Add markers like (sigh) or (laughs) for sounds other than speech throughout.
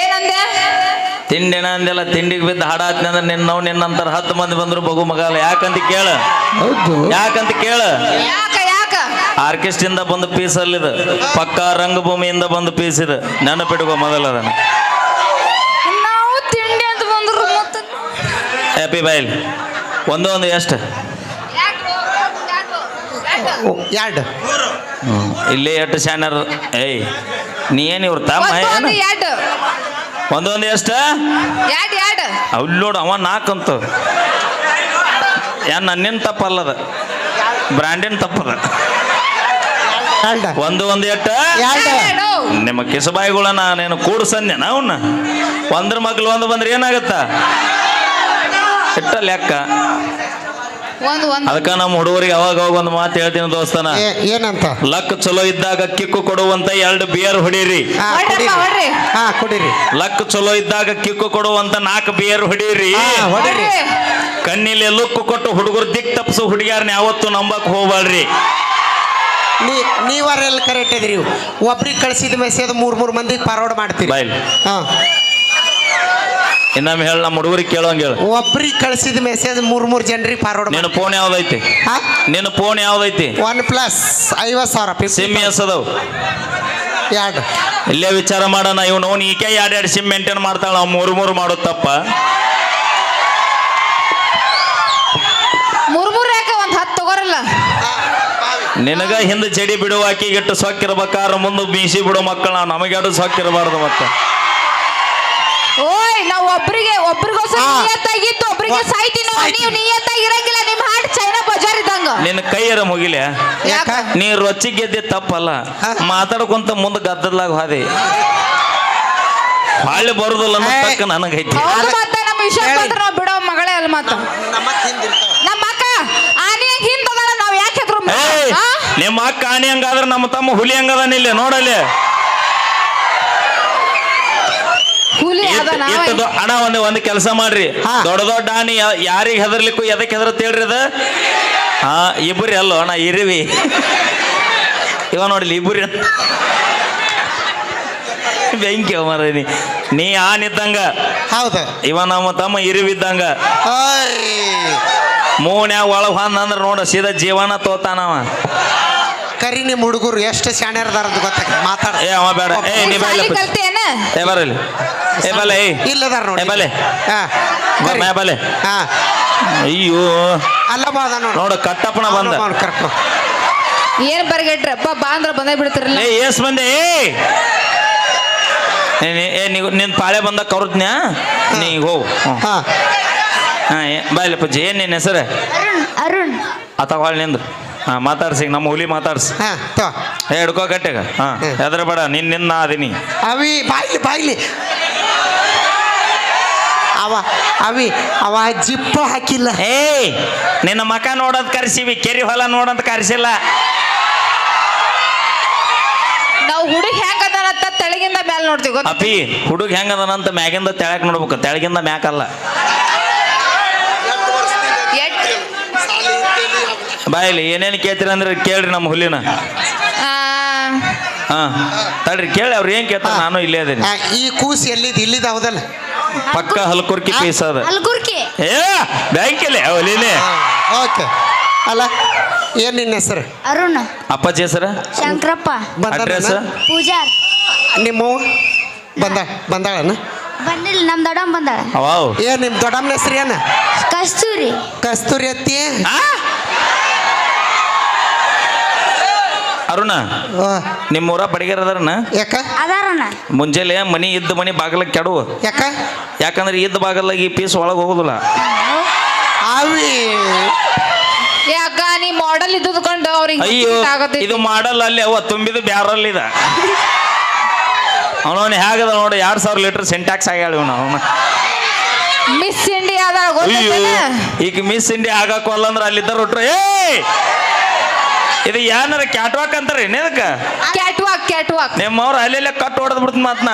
ಏನಂದೆ? ತಿಂಡಿನ ಅಂದೆಲ್ಲ ತಿಂಡಿಗೆ ಬಿದ್ದು ಹಾಡ ಅಂದ್ರೆ ನಿನ್ನ ನಾವು ನಿನ್ನಂತರ ಹತ್ತು ಮಂದಿ ಬಂದ್ರು ಬಗು ಮಗಲ್ಲ. ಯಾಕಂತ ಕೇಳ. ಹೌದು. ಯಾಕಂತ ಕೇಳ. ಯಾಕ ಯಾಕ? ಆರ್ಕೆಸ್ಟ್ರಿಂದ ಬಂದು ಪೀಸ್ ಅಲ್ಲಿದು ಪಕ್ಕ ರಂಗಭೂಮಿಯಿಂದ ಬಂದು ಪೀಸ್ ಇದು ನೆನಪಿಟ್ಕೋ ಮೊದಲ ಅದನ್ನು. ನಾವು ತಿಂಡಿ ಅಂತ ಬಂದ್ರು ಮತ್ತೆ? ಹ್ಯಾಪಿ ಬೈಲ್ ಒಂದು ಒಂದು ಎಷ್ಟು? ಎರಡು. ಇಲ್ಲಿ ಎಷ್ಟು ಶಾನರ್ ಏಯ್ ನೀ ಏನು ಇವ್ರ ತಮ್ಮ ಒಂದು ಎಷ್ಟ? ಒಂದು ಎರಡು ಎರಡು. ಅವ್ಲು ನೋಡು ಅವ ನಾಲ್ಕಂತ ಏನ್ ನನ್ನಿನ ತಪ್ಪಲ್ಲದ? ಬ್ರ್ಯಾಂಡಿನ ತಪ್ಪದ? ಒಂದು ಒಂದು ಎರಡು. ನಿಮ್ಮ ಕಿಸಬಾಯಿಗಳ ನಾನೇನು ಕೂಡ್ಸನ್ಯ ಅವನ್ನ ಒಂದ್ರ ಮಗ್ಳು ಒಂದು ಬಂದ್ರೆ ಏನಾಗತ್ತ? ಇಟ್ಟ ಲೆಕ್ಕ. ಒಂದು ಒಂದು ಅದಕ್ಕ ನಮ್ಮ ಹುಡುಗರಿಗೆ ಅವಾಗ ಅವಾಗ ಒಂದು ಮಾತು ಹೇಳ್ತೀನಿ ದೋಸ್ತನ. ಏ- ಏನಂತ? ಲಕ್ ಚಲೋ ಇದ್ದಾಗ ಕಿಕ್ಕು ಕೊಡುವಂತ ಎರಡು ಬಿಯರ್ ಹೊಡೀರಿ. ಹಾ ಹೊಡ್ರಪ್ಪ, ಹೊಡ್ರಿ. ಹಾ ಕುಡೀರಿ. ಲಕ್ ಚಲೋ ಇದ್ದಾಗ ಕಿಕ್ಕು ಕೊಡುವಂತ ನಾಲ್ಕು ಬಿಯರ್ ಹೊಡೀರಿ. ಹಾ ಹೊಡೀರಿ. ಹೊಡ್ರಿ. ಕಣ್ಣಿಲೆ ಲುಕ್ಕು ಕೊಟ್ಟು ಹುಡುಗರು ದಿಕ್ ತಪ್ಪಿಸು ಹುಡುಗಿಯರ್ನ ಯಾವತ್ತು ನಂಬಕ್ ಹೋಗ್ಬ್ಯಾಡ್ರಿ. ನೀ ನೀವಾರ ಎಲ್ಲಿ ಕರೆಕ್ಟ್ ಇದ್ರಿ. ಒಬ್ರಿಗೆ ಕಳ್ಸಿದ ಮೆಸೇಜ್ ಮೂರ್ ಮೂರ್ ಮಂದಿಗೆ ಫಾರ್ವರ್ಡ್ ಮಾಡ್ತೀವಿ ಬಾಯ್ಲಿ ಹಾ. ಇನ್ನೊಮ್ಮೆ ಹೇಳ ನಮ್ಮ ಹುಡುಗರಿಗೆ ಕೇಳೋಂಗ ಹೇಳು. ಒಬ್ರಿಗೆ ಕಳ್ಸಿದ ಮೆಸೇಜ್ ಮೂರ್ ಮೂರ್ ಜನರಿಗೆ ಫಾರ್ವರ್ಡ್ ನಿನ್ನ ಫೋನ್ ಯಾವ್ದೈತಿ? ಹಾ? ನಿನ್ನ ಫೋನ್ ಯಾವ್ದೈತಿ? ಒನ್ ಪ್ಲಸ್ ಐವತ್ತು ಸಾವಿರ ಸಿಮ್ ಎಸದವು ಎಸ್ ಅದಾವ ಎರಡು. ಇಲ್ಲೇ ವಿಚಾರ ಮಾಡೋಣ ಇವನು ಅವ್ನು ಈಕೆ ಎರಡು ಎರಡು ಸಿಮ್ ಮೇಂಟೈನ್ ಮಾಡ್ತಾಳ ಮೂರು ಮೂರು ಮಾಡುತ್ತಪ್ಪ ತಪ್ಪ. ಮೂರ್ ಮೂರ್ ಯಾಕೆ ಒಂದ್ ಹತ್ತು ತಗೋರಲ್ಲ? ನಿನಗ ಹಿಂದೆ ಜಡಿ ಬಿಡುವ ಆಕಿಗಿಟ್ಟು ಸೊಕ್ಕಿರ್ಬೇಕಾದ್ರೆ ಮುಂದೆ ಬೀಸಿ ಬಿಡು ಮಕ್ಕಳ ನಾವು ನಮಗೆರಡು ಸೊಕ್ಕಿರಬಾರ್ದು ಮತ್ತೆ. ಓಯ್ ನಾವು ಒಬ್ರಿಗೆ ಒಬ್ರಿಗೋಸ್ಕರ ಹಾ. ನಿಯತ್ತಾಗಿತ್ತು ಒಬ್ರಿಗೆ ಸಾಯ್ತೀನೋ ಸಾಯ್ತೀನಿ. ನೀವು ನಿಯತ್ತಾಗಿ ಇರಂಗಿಲ್ಲ ನಿಮ್ ಹಾಡ್ ಚೈನಾ ಬಜಾರ್ ಇದ್ದಂಗ. ನಿನ್ನ ಕೈಯರ ಮುಗಿಲೆ. ಯಾಕ? ನೀ ರೊಚ್ಚಿ ಗೆದ್ದೆ ತಪ್ಪಲ್ಲ. ಹಾ. ಮಾತಾಡ್ಕೊಂತ ಮುಂದೆ ಗದ್ದಲಾಗ ಹಾದಿ. ಹಾಳೆ ಬರುದಿಲ್ಲ ಅನ್ನೋ ನನಗೆ ತಕ್ಕ ನನಗೈತಿ. ಹೌದು ಅದ- ಮತ್ತ ನಮ್ಮ ವಿಷಯ ಹೇಳಿ. ಬಂದ್ರೆ ನಾವು ಬಿಡೋ ಮಗಳೇ ಅಲ್ಲ ಮತ್ತ ನಮ್ಮ ಅಕ್ಕ ಆನೆ ಹಿಂದದಾಳ ನಾವು ಯಾಕೆ ಹೆದ್ರು ಏಯ್ ನಿಮ್ಮ ಅಕ್ಕ ಆಣಿ ಹಂಗಾದ್ರೆ ನಮ್ಮ ತಮ್ಮ ಹುಲಿ ಹಂಗದಾನ ಇಲ್ಲಿ ನೋಡಲ್ಲಿ ಹುಲಿ ಅದ ಇಟ್- ನಾವ ಇಟ್ಟು ದೊ- ಅಣ್ಣ ಒಂದು ಒಂದು ಕೆಲಸ ಮಾಡ್ರಿ. ಹಾ. ದೊಡ್ಡ ದೊಡ್ಡ ಆನಿ ಯಾರಿಗೆ ಹೆದರ್ಲಿಕ್ಕೂ ಎದಕ್ಕೆ ಹೆದರತ್ ಹೇಳ್ರಿ ಅದ? ಹಾ ಇಬ್ಬರಿ ಅಲ್ಲೋ ಅಣ್ಣ ಇರಿವಿ. ಇವ ನೋಡ್ಲಿ ಇಬ್ಬರಿ ಬೆಂಕಿ ಮರ ನೀ. ನೀ ಆನ್ ಇದ್ದಂಗ. ಹೌದು. ಇವ ನಮ್ಮ ತಮ್ಮ ಇರಿವಿದ್ದಂಗ ಓಯ್ ಮೂನ್ಯಾಗ ಒಳಗ್ ಹೊಂದ ಅಂದ್ರೆ ನೋಡ ಸೀದಾ ಜೀವನ ತೋತಾನವ ಕರಿ ನಿಮ್ಮ ಹುಡುಗರು ಎಷ್ಟು ಶಾಣ್ಯರ್ದಾರ ಅಂತ ಗೊತ್ತಾಗ ಮಾತಾಡ. ಏ ಅವ ಬೇಡ. ಏ ನೀ ಕಲ್ತೇನ ಏ ಬರಲಿ ಏ ಬಲೆ ಏ. ಇಲ್ಲದಾರ ನೋಡಿ. ಏ ಬಲೆ ಹಾ ಬಾ, ಮೇ ಬಲೆ ಹಾ. ಅಯ್ಯೋ. ಅಲ್ಲ ಬಾದ ನೋಡು. ನೋಡು ಕಟ್ಟಪ್ಪನ ಬಂದ. ಕರ್ಕೊ. ಏನ್ ಬರ್ಗೆಟ್ರಪ್ಪ ಬಾ ಅಂದ್ರ ಬಂದೇ ಬಿಡ್ತಿರಲ್ಲ. ಏ ಏಸ್ ಬಂದೆ ಏ. ಏ, ನೀವು ನಿನ್ ಪಾಳೆ ಬಂದ ಕರುದ್ನ್ಯಾ ನೀ ಹೋಗು. ಹ್ಞೂ ಹಾ. ಹಾಂ ಬಾಯ್ಲಪ್ಪ ಏನು ನಿನ್ನ ಹೆಸರು? ಅರುಣ್ ಅರುಣ್. ಆತ ಹೊಳ್ ನಿಂದ್ರು. ಹಾಂ ಮಾತಾಡ್ಸಿ ನಮ್ಮ ಹುಲಿ ಮಾತಾಡ್ಸಿ. ಹಾ ತೋ. ಏ ಹಿಡ್ಕೋ ಕಟ್ಟೆಗ ಹಾಂ. ಹೆದ್ರ ಬೇಡ ನಿನ್ನ ನಿನ್ನ ಅದೀನಿ ಅವಿ ಬಾಯ್ಲಿ ಬಾಯ್ಲಿ. ಅವ ಅವಿ ಅವ ಜಿಪ್ಪ ಹಾಕಿಲ್ಲ. ಏ ನಿನ್ನ ಮಕ ನೋಡೋದ್ ಕರ್ಸಿವಿ ಕೆರಿ ಹೊಲ ನೋಡೋದ್ ಕರ್ಸಿಲ್ಲ. ನಾವು ಹುಡುಗ ಹೆಂಗ್ ಅದಾನಂತ ತೆಳಗಿಂದ ಮ್ಯಾಲ ನೋಡ್ತೀವಿ ಗೊತ್ತಾ? ಹುಡುಗ ಹುಡುಗ ಹೆಂಗದನಂತ ಮ್ಯಾಗಿಂದ ತೆಳಕ್ ನೋಡ್ಬೇಕು. ತೆಳಗಿಂದ ಮ್ಯಾಕಲ್ಲ. ಬಾಯ್ಲಿ ಏನೇನು ಕೇಳ್ತೀರ ಅಂದ್ರೆ ಕೇಳ್ರಿ ನಮ್ಮ ಹುಲಿನ ಆ, ಹಾಂ ತಡ್ರಿ ಕೇಳಿ ಅವ್ರು ಏನು ಕೇಳ್ತಾರೆ ನಾನು ಇಲ್ಲೇ ಅದೇನಿ ಆ, ಈ ಕೂಸು ಎಲ್ಲಿದ್ ಇಲ್ಲಿದ್ ಹೌದಲ್ಲ? ಪಕ್ಕ ಹಲ್ಕುರ್ಕಿ ಪೀಸ್ ಅದ. ಹಲ್ಗುರ್ಕಿ ಏ ಬ್ಯಾಂಕಿಲೆ ಹುಲಿನೇ. ಓಕೆ. ಅಲ್ಲ ಏನ್ ನಿನ್ನ ಹೆಸರು? ಅರುಣ್. ಅಪ್ಪಾಜಿ ಹೆಸರು? ಶಂಕರಪ್ಪ. ಅಡ್ರೆಸ್ ಬಂದ ಪೂಜಾರ್. ನಿಮ್ಮ ಬಂದ ಬಂದಾಳನ ಬಂದಿಲ್ಲ ನಮ್ ದೊಡ್ಡಮ್ಮ ಬಂದಾಳ. ಅವಾವ್ ಏನ್ ನಿಮ್ ದೊಡ್ಡಮ್ಮನ ಹೆಸರು ಏನ? ಕಸ್ತೂರಿ. ಕಸ್ತೂರಿ ಅತ್ತಿ? ಆ? ಅರುಣ ನಿಮ್ಮೂರ ಬಡಿಗೆರ ಅದಾರನ ಯಾಕ? ಅದಾರಣ್ಣ. ಮುಂಜಾನೆ ಮನಿ ಇದ್ದ ಮನಿ ಬಾಗಲ ಕೆಡವು. ಯಾಕ? ಯಾಕಂದ್ರೆ ಇದ್ದ ಬಾಗಲಾಗ ಈ ಪೀಸ್ ಒಳಗೆ ಹೋಗುದಿಲ್ಲ. ಆವಿ. ಏ ಅಕ್ಕ ನೀ ಮಾಡೆಲ್ ಇದ್ದುಕೊಂಡು ಅವ್ರಿಗೆ ಅಯ್ಯೋ ಇದು ಮಾಡಲ್ಲ ಅಲ್ಲಿ ಅವ ತುಂಬಿದ ಬ್ಯಾರಲ್ ಇದ. ಅವನವನ್ ಹೇಗದ ನೋಡಿ ಎರಡು ಸಾವಿರ ಲೀಟರ್ ಸಿಂಟ್ಯಾಕ್ಸ್ ಆಗ್ಯಾಳ ಇವನು ಅವನ. ಮಿಸ್ ಇಂಡಿಯಾ ಅದ ಈಗ ಮಿಸ್ ಇಂಡಿಯಾ ಆಗಕ್ಕಲ್ಲ ಅಂದ್ರೆ ಅಲ್ಲಿದ್ದ ಹೊಟ್ರು ಏ ಇದು ಏನಾರ ಕ್ಯಾಟ್ವಾಕ್ ಅಂತಾರೆ ನಿಮ್ಮವ್ರ ಕ್ಯಾಟ್ ವಾಕ್ ಕ್ಯಾಟ್ ವಾಕ್ ನಿಮ್ಮವ್ರು ಅಲ್ಲೆಲ್ಲ ಕಟ್ ಹೊಡೆದ್ ಬಿಡ್ತ ಮಾತ್ನ.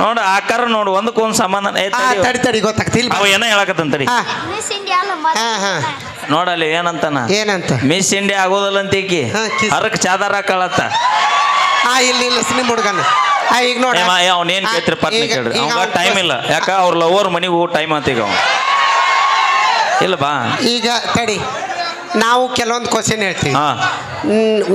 ನೋಡು ಆಕಾರ ನೋಡು ಒಂದಕ್ಕೊಂದು ಸಮಾಧಾನ ಏ ಆ ತಡಿ. ಗೊತ್ತಾಗ್ತಿಲ್ಲ ಅವ ಏನೋ ಹೇಳಕತ್ತಂತಡಿ ಹಾ. ಮಿಸ್ ಇಂಡಿಯಾ ಅಲ್ಲ ಹಾ ಹಾ. ನೋಡಲ್ಲಿ ಏನಂತಾನ? ಏನಂತ? ಮಿಸ್ ಇಂಡಿಯಾ ಆಗೋದಲ್ಲ ಅಂತ ಈಕಿ. ಹಾ, ಕಿಸ್. ಹರಕ್ ಚಾದರ ಹಾಕಳತ್ತ. ಆ ಇಲ್ಲಿ ಇಲ್ಲ ನಿಮ್ಮ ಹುಡುಗನ. ಆ, ಈಗ ನೋಡಿ. ಅವನೇನ್ ಕೇಳ್ತಿರ ಪತ್ನಿ ಈಗ- ಕೇಳ್ರಿ. ಈಗ ಅವಾಗ ಅವ್ನ್ ಟೈಮ್ ಇಲ್ಲ. ಯಾಕ ಅವ್ರ ಲವರ್ ಮನೆಗೆ ಹೋಗೋ ಟೈಮ್ ಅಂತ ಈಗ ಅವ ಇಲ್ಲ ಬಾ. ಈಗ ತಡಿ. ನಾವು ಕೆಲವೊಂದು ಕ್ವಶನ್ ಹೇಳ್ತೀವಿ. ಹಾ.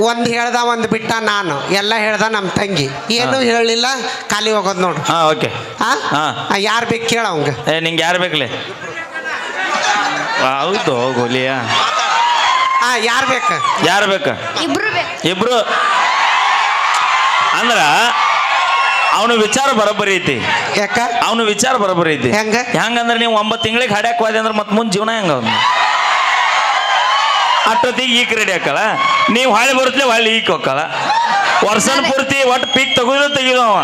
ಒಂದು ಹೇಳ್ದ ಒಂದು ಬಿಟ್ಟ ನಾನು. ಎಲ್ಲ ಹೇಳ್ದ ನಮ್ಮ ತಂಗಿ. ಏನು ಹೇಳಲಿಲ್ಲ ಖಾಲಿ ಹೋಗೋದು ನೋಡು. ಹಾ ಓಕೆ. ಹಾ? ಹಾ. ಯಾರು ಬೇಕು ಕೇಳ ಅವಂಗ. ಏ ನಿಂಗೆ ಯಾರು ಬೇಕಲೆ? ಹೌದು ಗೋಲಿಯ ಹಾ. ಯಾರು ಬೇಕು? ಯಾರು ಬೇಕ? ಇಬ್ರು ಬೇಕು. ಇಬ್ರು? ಅಂದ್ರ ಅವನು ವಿಚಾರ ಬರೋಬ್ಬರಿ ಐತಿ. ಯಾಕ? ಅವನ ವಿಚಾರ ಬರೋಬ್ಬರಿ ಐತಿ. ಹೆಂಗ? ಹೆಂಗಂದ್ರೆ ನೀವು ಒಂಬತ್ತು ತಿಂಗಳಿಗೆ ಹಾಡ್ಯಾಕ ಹೋದೆ ಅಂದ್ರೆ ಮತ್ತೆ ಮುಂದೆ ಜೀವನ ಹೆಂಗ ಅವ್ನು ಅಷ್ಟೊತ್ತಿಗೆ ಈಕ್ ರೆಡಿ ಹಾಕಲ್ಲ ನೀವು ಹೊಳೆ ಬರುತ್ತೆ ಹೊಳ್ಳಿ ಈಕ್ ಹೋಗಲ್ಲ ವರ್ಷನ ಪೂರ್ತಿ ಒಟ್ಟು ಪೀಕ್ ತೆಗೆದು ತೆಗೆದು ಅವ.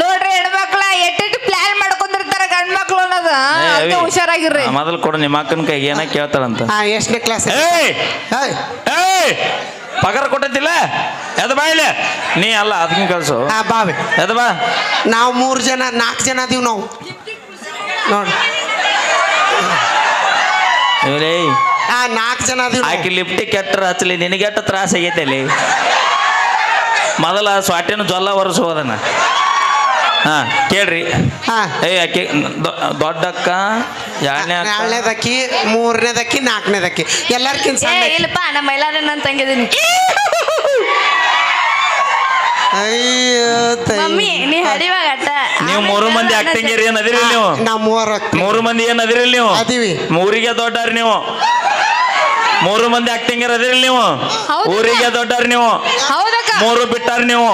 ನೋಡ್ರಿ ಹೆಣ್ಮಕ್ಳ ಎಟ್ಟಿಟ್ಟು ಪ್ಲಾನ್ ಮಾಡ್ಕೊಂಡಿರ್ತಾರ ಗಂಡ್ ಮಕ್ಳು ಅನ್ನೋದು ಹುಷಾರಾಗಿರ್ರಿ. ಆ, ಮೊದಲು ಕೊಡು ನಿಮ್ಮ ಅಕ್ಕನ ಕೈಗೆ ಏನ ಕೇಳ್ತಾರಂತ ಹಾ ಎಷ್ಟನೇ ಕ್ಲಾಸ್ ಏಯ್! ಏಯ್! ಪಗಾರ ಕೊಟ್ಟತಿಲ್ಲ ಎದ ಬಾ ಇಲ್ಲಿ. ನೀ ಅಲ್ಲ ಅದಕ್ಕೆ ಕಳ್ಸು. ಹಾ ಬಾವೆ ಎದ ಬಾ. ನಾವು ಮೂರು ಜನ ನಾಲ್ಕು ಜನ ಅದೀವಿ ನಾವು. ನೋಡಿ. ಇವ್ರೇ ಆ ನಾಲ್ಕು ಜನ ಅದೀವಿ ನಾವು. ಆಕಿ ಲಿಫ್ಟಿ ಕೆಟ್ಟರ ಹಚ್ಚಲಿ ನಿನಗೆ ಎಷ್ಟು ತ್ರಾಸ ಆಗೈತೆ ಅಲ್ಲಿ? ಮೊದಲ ಸ್ವಾಟಿನ ಜೊಲ್ಲ ಒರೆಸೋದನ್ನ ಹಾಂ ಹಾ ಕೇಳ್ರಿ. ಹಾ. ಏ ಆಕಿ ದೊ- ದೊಡ್ಡಕ್ಕ ಎರಡನೇ ಅಕ್ಕ. ಎರಡನೇದಕ್ಕಿ ಮೂರನೇದಕ್ಕಿ ನಾಲ್ಕನೇದಕ್ಕಿ. ಎಲ್ಲರ್ಕಿಂತ ಏ ಸಣ್ಣ ಇಲ್ಲಪ್ಪ ನಮ್ಮ ಮೈಲಾರ ನಾನು ತಂಗಿದ್ದೀನಿ (laughs) ಅಯ್ಯೋ ತಾಯಿ. ಮಮ್ಮಿ ನೀ ಅಟ್ಟ. ನೀವು ಮೂರು ಮಂದಿ ಆಕ್ಟಿಂಗ್ ಏನ್ ಅದಿರಿ ನೀವು? ನಾವು ಮೂವರು ಮೂರು ಮಂದಿ ಏನ್ ಅದಿರಿ ನೀವು? ಅದೀವಿ. ಊರಿಗೆ ದೊಡ್ಡಾರಿ ನೀವು? ಮೂರು ಮಂದಿ ಆಕ್ಟಿಂಗ್ ಅದಿರಿ ನೀವು? ಹೌದಕ್ಕ. ಊರಿಗೆ ದೊಡ್ಡಾರಿ ನೀವು? ಹೌದಕ್ಕ. ಮೂರು ಬಿಟ್ಟಾರ ನೀವು?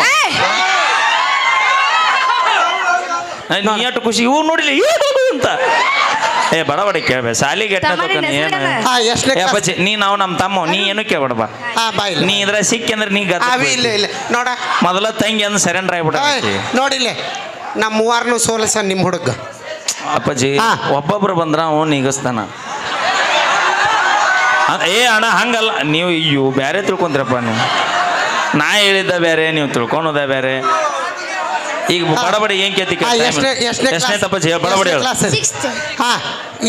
ನೀ ಎಷ್ಟು ಖುಷಿ. ಇವ್ ನೋಡಿಲ್ಲ ಇವ್ ಅಂತ. ಏ ಬಡಬಡ ಬಡ ಕೇಳ್ಬೇ ಸಾಲಿ ತಮ್ಮ ಏನು ಹಾ ಎಷ್ಟನೇ ಏ ಕ್ಲಾಸ್ ಅಪ್ಪಾಜಿ ನೀ ನಾವು ನಮ್ಮ ತಮ್ಮ ನೀ ಏನು ಕೇಳ್ಬೇಡ ಬಾ. ಹಾ ಬಾ ಇಲ್ಲ. ನೀ ಇದ್ರ ಸಿಕ್ಕಿ ಅಂದ್ರೆ ನೀ ಗದ್ದ ಅವಿ ಇಲ್ಲ ಇಲ್ಲ. ನೋಡ. ಮೊದಲ ತಂಗಿ ಅಂದ್ ಸರೆಂಡರ್ ಆಗ್ಬಿಡ ನೋಡಿಲ್ಲ ನಮ್ಮ ಮೂವಾರನು ಸೋಲಸ ನಿಮ್ಮ ಹುಡುಗ. ಅಪ್ಪಾಜಿ ಹಾ. ಒಬ್ಬೊಬ್ರು ಬಂದ್ರ ಅವ್ನು ನಿಗಸ್ತಾನ ಏ ಅಣ್ಣ ಹಂಗಲ್ಲ. ನೀವು ಅಯ್ಯೋ ಬೇರೆ ತಿಳ್ಕೊಂತೀರಪ್ಪ ನೀವು. ನಾ ಹೇಳಿದ್ದ ಬೇರೆ ನೀವು ತಿಳ್ಕೊಳೋದ ಬೇರೆ ಈಗ ಬಡಬಡಿ ಬಡ ಏನ್ ಕೇತಿ ಎಷ್ಟನೇ ಎಷ್ಟನೇ ಎಷ್ಟನೇ ತಪ್ಪಚ್ಚಿ ಹೇಳ ಬಡ ಬಡ ಸಿಕ್ಸ್ತ್ ಹಾ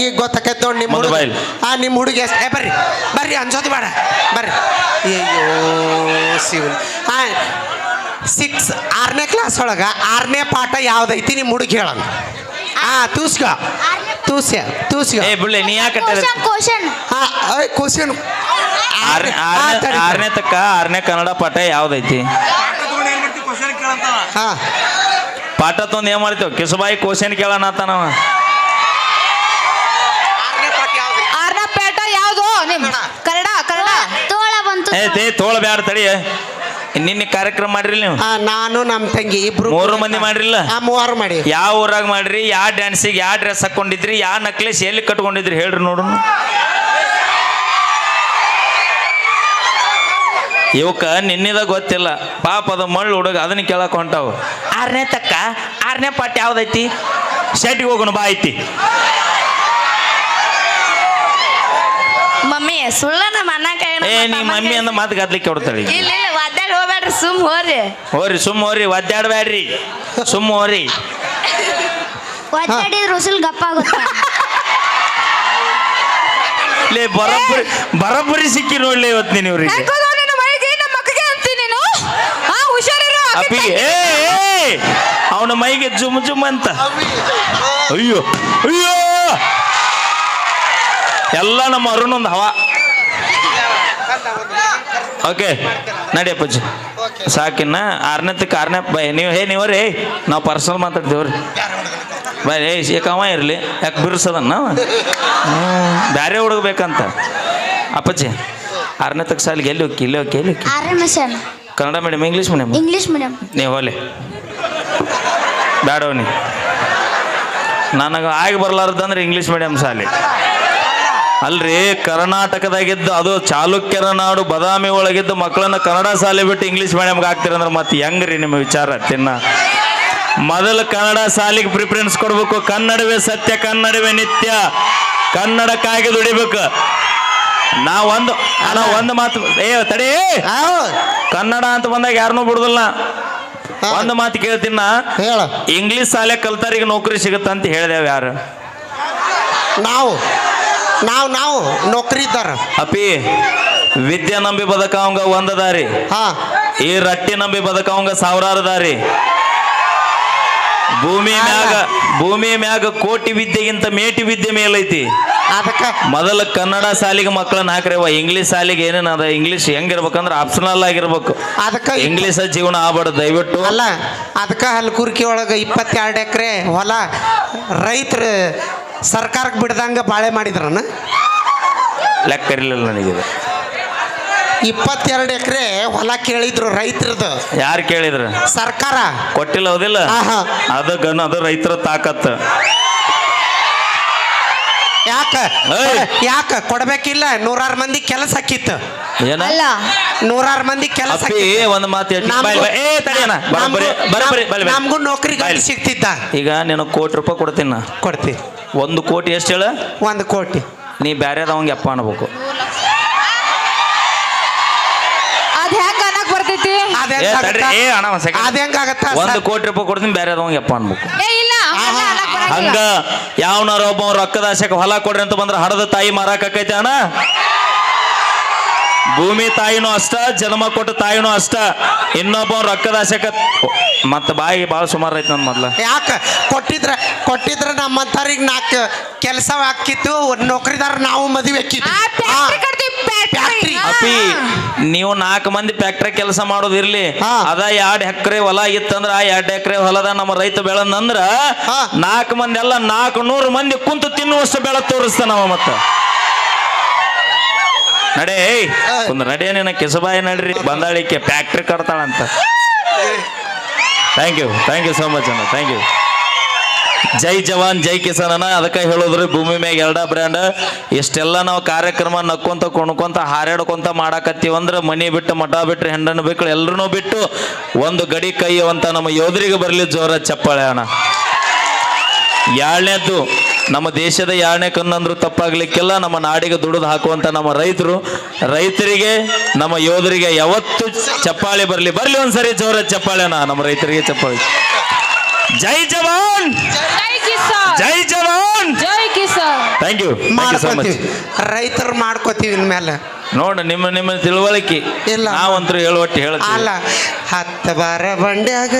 ಈಗ ಗೊತ್ತಾಕೈತೆ ನೋಡಿ ನಿಮ್ಮ ಮೊಬೈಲ್ ಹಾ ನಿಮ್ಮ ಹುಡುಗ ಎಷ್ಟು ಏ ಬರ್ರಿ ಬರ್ರಿ ಅನ್ಸೋದು ಬೇಡ. ಬರ್ರಿ. ಅಯ್ಯೋ ಶಿವನ್. ಹಾ ಸಿಕ್ಸ್ ಆರನೇ ಕ್ಲಾಸ್ ಒಳಗೆ ಆರನೇ ಪಾಠ ಯಾವ್ದೈತಿ ನಿಮ್ಮ ಹುಡುಗ ಹೇಳಂಗ ಹಾ ತೂಸ್ಕ. ತೂಸ್ಯ ತೂಸ್ಗ ಏ ಬಿಡ್ಲಿ ನೀ ಯಾಕೆ ಕ್ವಶನ್ ಹಾ ಕ್ವಶನ್ ಆರನೇ ಆರನೇ ಆರನೇ ತಕ್ಕ ಆರನೇ ಕನ್ನಡ ಪಾಠ ಯಾವ್ದೈತಿ? ಹಾ. ಪಾಠ ತೊಂದು ಏನ್ ಮಾಡ್ತೇವ್ ಕಿಸಬಾಯಿ ಕೋಶನ್ ಕೇಳೋಣ ತಾನವ ಆರನೇ ಪೇಟ ಯಾವುದು? ನಿಮ್ ಕನ್ನಡ. ಕನ್ನಡ ತೋಳ ಬಂತು ಏ ತೇ ತೋಳ ಬ್ಯಾಡ ತಡಿ. ನಿನ್ನೆ ಕಾರ್ಯಕ್ರಮ ಮಾಡ್ರಿ ನೀವು. ಹಾ ನಾನು ನಮ್ಮ ತಂಗಿ ಇಬ್ರು ಮೂರು ಮಂದಿ ಮಾಡ್ರಿಲ್ಲ? ಆ, ಮೂವರು ಮಾಡಿ. ಯಾವ ಊರಾಗ ಮಾಡ್ರಿ? ಯಾವ ಡ್ಯಾನ್ಸಿಗೆ ಯಾವ ಡ್ರೆಸ್ ಹಾಕೊಂಡಿದ್ರಿ? ಯಾವ ನಕ್ಲೇಸ್ ಎಲ್ಲಿ ಕಟ್ಕೊಂಡಿದ್ರಿ? ಹೇಳ್ರಿ ನೋಡು ಇವಕ್ಕ ನಿನ್ನಿದ ಗೊತ್ತಿಲ್ಲ. ಪಾಪ ಅದ ಮಳ್ಳು ಹುಡುಗ ಅದನ್ನ ಕೇಳಕ್ ಹೊಂಟಾವು. ಆರನೇ ತಕ್ಕ. ಆರನೇ ಪಾಠ ಯಾವ್ದೈತಿ? ಶೆಟ್ಟಿಗೆ ಹೋಗೋಣ ಬಾ ಐತಿ. ಮಮ್ಮಿ ಸುಳ್ಳ ನಮ್ಮ ಅಣ್ಣ ಕೈ ಏ ನೀ ಮಮ್ಮಿ ಅಂದ ಮಾತು ಗದ್ಲಿಕ್ಕೆ ಹೊಡ್ತಾಳೆ ಈಗ. ಇಲ್ಲ ಇಲ್ಲ ಒದ್ದಾಡಿ ಹೋಗ್ಬೇಡ್ರಿ ಸುಮ್ ಹೋರಿ. ಹೋರಿ ಸುಮ್ಮ ಹೋರಿ ಒದ್ದಾಡ್ಬ್ಯಾಡ್ರಿ ಸುಮ್ಮ ಹೋರಿ. ಒದ್ದಾಡಿದ್ರೆ ಉಸುಲ್ ಗಪ್ಪ ಆಗುತ್ತೆ? ಲೇ ಬರೋಬ್ಬರಿ ಬರೋಬ್ಬರಿ ಸಿಕ್ಕಿ ನೋಡ್ಲಿ ಇವತ್ತು ನೀನು ಇವ್ರಿಗೆ. ಅಂತೀನಿ ನೀನು ಹಾ ಹುಷಾರಿರು ಅಪ್ಪಿ. ಏ ಅವನ ಮೈಗೆ ಜುಮ್ ಜುಮ್ ಅಂತ. ಅಯ್ಯೋ ಅಯ್ಯೋ! ಎಲ್ಲ ನಮ್ಮ ಅರುಣೊಂದು ಹವಾ. ಓಕೆ ನಡಿ ಅಪ್ಪಾಜಿ. ಸಾಕಿನ್ನ ಆರನೇತಕ್ಕೆ ಆರನೇ ಬೈ ನೀವು ಹೇ ನೀವ್ರಿ ನಾವು ಪರ್ಸನಲ್ ಮಾತಾಡ್ತೀವ್ರಿ ಬೈ ಏ ಏಕವ ಇರಲಿ ಯಾಕೆ ಬಿರ್ಸದನ್ನ ಬೇರೆ ಹುಡುಗಬೇಕಂತ. ಅಪ್ಪಾಜಿ ಆರನೇತಕ್ಕೆ ಸಾಲಿಗೆ ಎಲ್ಲಿ ಹೋಗಿ ಇಲ್ಲಿ ಹೋಗಿ ಎಲ್ಲಿ Kannada medium English medium English medium ನೀವು ಹೋಲಿ ಬೇಡವ ನೀ ನನಗೆ ಆಗಿ ಬರ್ಲಾರ್ದಂದ್ರೆ ಇಂಗ್ಲೀಷ್ ಮೀಡಿಯಂ ಶಾಲೆ. ಅಲ್ರಿ ಕರ್ನಾಟಕದಾಗಿದ್ದು ಅದು ಚಾಲುಕ್ಯರ ನಾಡು ಬದಾಮಿ ಒಳಗಿದ್ದು ಮಕ್ಕಳನ್ನ ಕನ್ನಡ ಶಾಲೆ ಬಿಟ್ಟು ಇಂಗ್ಲೀಷ್ ಮೀಡಿಯಂಗೆ ಹಾಕ್ತೀರಂದ್ರೆ ಮತ್ತೆ ಹೆಂಗ್ರಿ ನಿಮ್ಮ ವಿಚಾರ ತಿನ್ನ. ಮೊದಲು ಕನ್ನಡ ಶಾಲೆಗೆ ಪ್ರಿಫರೆನ್ಸ್ ಕೊಡ್ಬೇಕು ಕನ್ನಡವೇ ಸತ್ಯ ಕನ್ನಡವೇ ನಿತ್ಯ. ಕನ್ನಡಕ್ಕಾಗಿ ದುಡಿಬೇಕು. ನಾ ಒಂದು ಒಂದು ಮಾತು ಏ ತಡಿ. ಕನ್ನಡ ಅಂತ ಬಂದಾಗ ಯಾರನ್ನೂ ಬಿಡುದಿಲ್ಲ. ಒಂದು ಮಾತು ಕೇಳ್ತೀನ ಹೇಳ. ಇಂಗ್ಲಿಷ್ ಶಾಲೆ ಕಲ್ತಾರಿಗೆ ನೌಕರಿ ಸಿಗುತ್ತೆ ಅಂತ ಹೇಳಿದೇವ್ ಯಾರು? ನಾವು. ನಾವು ನಾವು ನೌಕರಿ ಇದ್ದಾರ. ಅಪಿ ವಿದ್ಯೆ ನಂಬಿ ಬದಕಾವಂಗ ಒಂದ ದಾರಿ. ಹಾ. ಈ ರಟ್ಟಿ ನಂಬಿ ಬದಕಾವಂಗ ಸಾವಿರಾರು ದಾರಿ. ಭೂಮಿ ಮ್ಯಾಗ ಭೂಮಿ ಮ್ಯಾಗ ಕೋಟಿ ವಿದ್ಯೆಗಿಂತ ಮೇಟಿ ವಿದ್ಯೆ ಮೇಲೈತಿ. ಅದಕ್ಕೆ ಮೊದಲ ಕನ್ನಡ ಸಾಲಿಗೆ ಮಕ್ಕಳನ್ನ ಹಾಕ್ರಿವ ಇಂಗ್ಲೀಷ್ ಸಾಲಿಗೆ ಏನೇನು ಅದ ಇಂಗ್ಲೀಷ್ ಹೆಂಗಿರ್ಬೇಕಂದ್ರೆ ಆಪ್ಷನಲ್ ಆಗಿರ್ಬೇಕು. ಅದಕ್ಕೆ ಇಂಗ್ಲೀಷ ಜೀವನ ಆಗ್ಬಾರ್ದು ದಯವಿಟ್ಟು. ಅಲ್ಲ ಅದಕ್ಕೆ ಹಲ್ಕುರ್ಕಿ ಒಳಗೆ ಇಪ್ಪತ್ತೆರಡು ಎಕರೆ ಹೊಲ ರೈತರು ಸರ್ಕಾರಕ್ಕೆ ಬಿಡ್ದಂಗೆ ಬಾಳೆ ಮಾಡಿದ್ರನ? ಲೆಕ್ಕ ಇರಲಿಲ್ಲ ನನಗೆ ಇಪ್ಪತ್ತೆರಡು ಎಕರೆ ಹೊಲ ಕೇಳಿದ್ರು ರೈತರದು. ಯಾರು ಕೇಳಿದ್ರು? ಸರ್ಕಾರ. ಕೊಟ್ಟಿಲ್ಲ ಹೌದಿಲ್ಲ? ಆಹಾ. ಅದು ಗನ್ ಅದು ರೈತರ ತಾಕತ್. ಯಾಕ? ಏಯ್. ಯಾಕ? ಕೊಡ್ಬೇಕಿಲ್ಲ? ನೂರಾರು ಮಂದಿ ಕೆಲಸ ಹಾಕಿತ್ತು ಏನ? ಅಲ್ಲ. ನೂರಾರು ಮಂದಿ ಕೆಲಸ ಅಪ್ಪಿ ಒಂದು ಮಾತು ಹೇಳ್ತೀನಿ. ಏ ತಡಿಯಣ ಬರೋಬ್ಬರಿ ಬರೋಬ್ಬರಿ ಬಲ್ಲಿ ಬಲ್ಲಿ. ನಮಗೂ ನೌಕರಿ. ಸಿಗ್ತಿದ್ದ. ಈಗ ನೀನು ಕೋಟಿ ರೂಪಾಯಿ ಕೊಡ್ತೀನಿ ನಾ. ಕೊಡ್ತಿ. ಒಂದು ಕೋಟಿ ಎಷ್ಟು ಹೇಳ? ಒಂದು ಕೋಟಿ. ನೀ ಬ್ಯಾರೆದವಂಗೆ ಅಪ್ಪ ಅನ್ಬೇಕು. ಅದ್ ಹೆಂಗ ಅನ್ನಕ್ ಬರ್ತೈತಿ? ಏ ತಡ್ರಿ. ಏ ಅಣ್ಣ ಒಂದ್ second. ಕೋಟಿ ರೂಪಾಯಿ ಕೊಡ್ತೀನಿ ಬ್ಯಾರೆದವಂಗೆ ಅಪ್ಪ ಅನ್ಬೇಕು. ಏ ಇಲ್ಲ ಹಂಗೆಲ್ಲ ಅನ್ನಕ್ ಬರಂಗಿಲ್ಲ. ಹಂಗ ಯಾವನಾರ ಒಬ್ಬ ರೊಕ್ಕದ ಆಸೆಗೆ ಹೊಲ ಕೊಡ್ರಿ ಅಂತ ಬಂದ್ರೆ ಹಡದ ತಾಯಿ ಮಾರಾಕೈತೆ ಅಣ್ಣ? ಭೂಮಿ ತಾಯಿನೂ ಅಷ್ಟ ಜನ್ಮ ಕೊಟ್ಟ ತಾಯಿನೂ ಅಷ್ಟ. ಇನ್ನೊಬ್ಬ ರೊಕ್ಕದ ಆಸೆಕ ಮತ್ತ ಬಾಯಿ ಭಾಳ ಸುಮಾರು ಐತಿ ನನ್ನ ಮೊದ್ಲ. ಯಾಕ? ಕೊಟ್ಟಿದ್ರ ಕೊಟ್ಟಿದ್ರ ನಮ್ಮಂತಾರಿಗೆ ನಾಲ್ಕು ಕೆಲಸ ಹಾಕಿತ್ತು ನೌಕರಿದಾರ ನಾವು ಮದುವೆ. ಅಪ್ಪಿ ನೀವು ನಾಲ್ಕು ಮಂದಿ ಫ್ಯಾಕ್ಟ್ರಿ ಕೆಲಸ ಮಾಡೋದಿರ್ಲಿ ಹಾ. ಅದ ಎರಡ್ ಎಕರೆ ಹೊಲ ಇತ್ತಂದ್ರ ಆ ಎರಡ್ ಎಕರೆ ಹೊಲದ ನಮ್ಮ ರೈತ ಬೆಳಂದ್ರ ಹಾ. ನಾಲ್ಕು ಮಂದಿ ಎಲ್ಲ ನಾಲ್ಕು ನೂರು ಮಂದಿ ಕುಂತು ತಿನ್ನುವಷ್ಟು ಬೆಳ ತೋರಿಸ್ತಾನವ ಮತ್ತ. ನಡೆ ಒಂದು ನಡೆ ನಿನ್ನ ಕೆಸಬಾಯಿ ನಡ್ರಿ, ಬಂದಾಳಿಕೆ factory ಕಟ್ತಾಳಂತ. Thank you thank you so much ಅಣ್ಣ ಥ್ಯಾಂಕ್ ಯು ಜೈ ಜವಾನ್, ಜೈ ಕಿಸಾನ್ ಅಣ್ಣ, ಅದಕ್ಕೆ ಹೇಳೋದ್ರಿ ಭೂಮಿ ಮ್ಯಾಗ ಎರಡ ಬ್ರ್ಯಾಂಡ್ ಇಷ್ಟೆಲ್ಲ ನಾವು ಕಾರ್ಯಕ್ರಮ ನಕ್ಕೊಂತ, ಕುಣ್ಕೊಂತ, ಹಾರಾಡ್ಕೊಂತ ಮಾಡಾಕತ್ತೀವಿ ಅಂದ್ರೆ ಮನಿ ಬಿಟ್ಟು ಮಠ ಬಿಟ್ಟು ಹೆಂಡನ ಬಿಟ್ಟು ಎಲ್ಲರೂ ಬಿಟ್ಟು ಒಂದು ಗಡಿ ಕೈಯುವಂತ ನಮ್ಮ ಯೋಧರಿಗೆ ಬರಲಿ ಜೋರ ಚಪ್ಪಾಳೆ ಅಣ್ಣ. ಎರಡನೇದ್ದು ನಮ್ಮ ದೇಶದ ಯಾಣೆ ಕನ್ನಂದ್ರು ತಪ್ಪಾಗ್ಲಿಕ್ಕೆಲ್ಲ ನಮ್ಮ ನಾಡಿಗೆ ದುಡಿದು ಹಾಕುವಂತ ನಮ್ಮ ರೈತರು ರೈತರಿಗೆ ನಮ್ಮ ಯೋಧರಿಗೆ ಯಾವತ್ತು ಚಪ್ಪಾಳೆ ಬರಲಿ. ಬರಲಿ ಒಂದ್ಸರಿ ಜೋರ ಚಪ್ಪಾಳೆನ ನಮ್ಮ ರೈತರಿಗೆ ಚಪ್ಪಾಳೆ. ಜೈ ಜವಾನ್! ಜೈ ಜವಾನ್! ಜೈ Kisan! Thank you thank you so much ಮಾಡ್ಕೋತೀವಿ. ರೈತರು ಮಾಡ್ಕೋತೀವಿ ಇನ್ಮೇಲೆ. ನೋಡ ನಿಮ್ಮ ನಿಮ್ಮ ತಿಳುವಳಿಕೆ. ಇಲ್ಲ. ನಾವಂತರೂ ಹೇಳುವಟ್ಟು ಹೇಳ್ತೀವಿ ಅಲ್ಲ ಹತ್ತು ಬಾರ ಬಂಡ್ಯಾಗ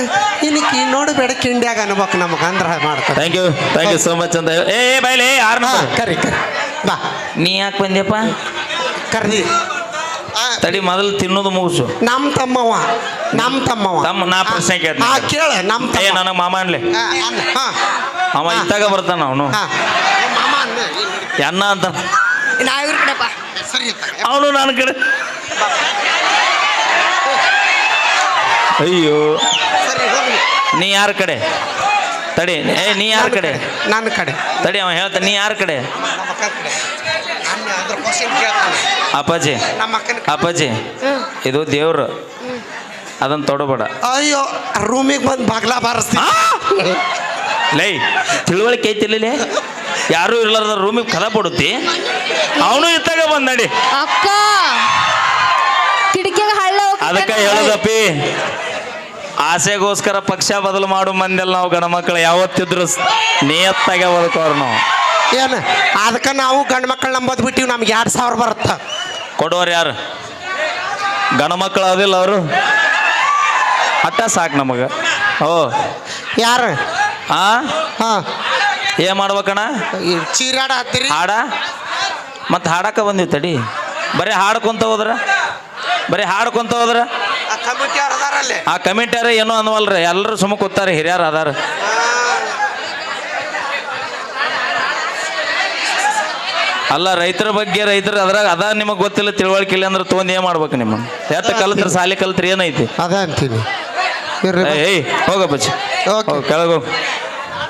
ಇನ್ಕಿ ನೋಡು ಬೇಡ ಕಿಂಡ್ಯಾಗ ಅನ್ಬೇಕು ನಮಗೆ ಅಂದ್ರೆ ಮಾಡ್ಕೊ. Thank you thank you so much ಅಂತ ಹೇಳಿ. ಏ ಬೈಲೆ ಆರ್ ನಂಬರ್ ಕರಿ ಕರಿ. ಬಾ. ನೀ ಯಾಕೆ ಬಂದ್ಯಪ್ಪ? ಕರ್ದಿ. ಆ, ತಡಿ ಮೊದಲು ತಿನ್ನೋದು ಮುಗಿಸು. ನಮ್ ತಮ್ಮವ ನಮ್ ತಮ್ಮವ ತಮ್ಮ ನಾ ಪ್ರಶ್ನೆ ಕೇಳ್ತೀನಿ. ಕೇಳ ನಮ್ ಏ ತಮ್ಮ. ನನಗೆ ಮಾಮ ಅನ್ಲಿ. ಹಾ, ಅನ್ನ, ಹಾ, ಅವ ಇತ್ತಾಗ ಬರ್ತಾನ ಅವನು. ಅನ್ನ ಅಂತ. ನಾ ಇವ್ರ ಕಡೆಪ್ಪ. ಸರಿ ಇತ್ತ. ಅವನು ನನ್ನ ಕಡೆ. ಅಯ್ಯೋ. ನೀ. ಯಾರ ಕಡೆ? ತಡಿ. ಏ ನೀ ಯಾರ ಕಡೆ? ನನ್ನ ಕಡೆ. ತಡಿ ಅವ ಹೇಳ್ತ ನೀ ಯಾರ ಕಡೆ? ಅಪ್ಪಾಜಿ. ಅಪ್ಪಾಜಿ ಇದು ದೇವ್ರು. ಅದನ್ನ ತೊಡಬೇಡ. ಅಯ್ಯೋ ರೂಮಿಗೆ ಬಂದು ಬಾಗ್ಲಾ ಬಾರಿಸ್ತೀನಿ. ಲೈ ತಿಳುವಳಿಕೆ ಐತಿಲ್ಲ ಯಾರು ಇರ್ಲಾರ್ದ ರೂಮಿಗೆ ಕದ ಪಡುತ್ತಿ? ಅವನು ಇತ್ತಾಗ ಬಂದ್ ನಡಿ. ಅಕ್ಕ ಕಿಟಕಿಯಾಗ ಹಳ್ಳ ಅದಕ್ಕೆ. ಹೇಳೋದಪ್ಪಿ ಆಸೆಗೋಸ್ಕರ ಪಕ್ಷ ಬದಲು ಮಾಡು ಮಂದಿಲ್ಲ ನಾವು ಗಣ ಮಕ್ಕಳು ಯಾವತ್ತಿದ್ರು ನಿಯತ್ತಾಗ ನಿಯತ್ತಾಗೆ ಬದುಕೋರು ನಾವು. ಏನು? ಅದಕ್ಕೆ ನಾವು ಗಂಡು ಮಕ್ಕಳು ನಂಬದ್ ಬಿಟ್ಟಿವಿ ನಮ್ಗೆ ಎರಡು ಸಾವಿರ ಬರುತ್ತೆ. ಕೊಡೋರು ಯಾರು? ಗಣ ಮಕ್ಕಳು ಅದಿಲ್ಲ ಅವರು. ಅಟ್ಟ ಸಾಕು ನಮಗೆ. ಓ. ಯಾರು? ಹಾಂ ಹಾಂ. ಏನ್ ಮಾಡ್ಬೇಕಣ್ಣ? ಚೀರಾಡ ಹತ್ತಿರಿ. ಹಾಡ? ಮತ್ತೆ ಹಾಡಕ ಬಂದಿವಿ ತಡಿ. ಬರೀ ಹಾಡ್ಕೊಂತ ಹೋದ್ರ? ಬರೀ ಹಾಡ್ಕೊಂತ ಹೋದ್ರ? ಆ ಕಮಿಟಿಯಾರ ಏನೋ ಅನ್ವಲ್ರಿ. ಎಲ್ಲರೂ ಸುಮ್ಮ ಕೂತಾರ ಹಿರಿಯರು ಅದಾರ. ಅಲ್ಲ ರೈತರ ಬಗ್ಗೆ ರೈತರ ಅದ್ರಾಗ ಅದ ನಿಮಗೆ ಗೊತ್ತಿಲ್ಲ ತಿಳುವಳಿಕೆ ಇಲ್ಲ ಅಂದ್ರೆ ತೊಗೊಂಡು ಏನ್ ಮಾಡ್ಬೇಕು ನಿಮ್ಮ ಎತ್ತ ಕಲ್ತ್ರಿ ಸಾಲಿ ಕಲ್ತ್ರಿ ಏನೈತಿ ಅದ ಅಂತೀನಿ. ಇರ್ರಿ ಏಯ್ ಹೋಗ ಬಚ್ಚಿ ಓಕೆ. ಹೋಗ್ ಕೆಳಗೆ ಹೋಗ್.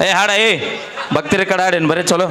ಏಯ್ ಹಾಡ ಏಯ್. ಭಕ್ತಿರಿ ಕಡೆ ಆಡೇನು ಬರೀ ಚಲೋ.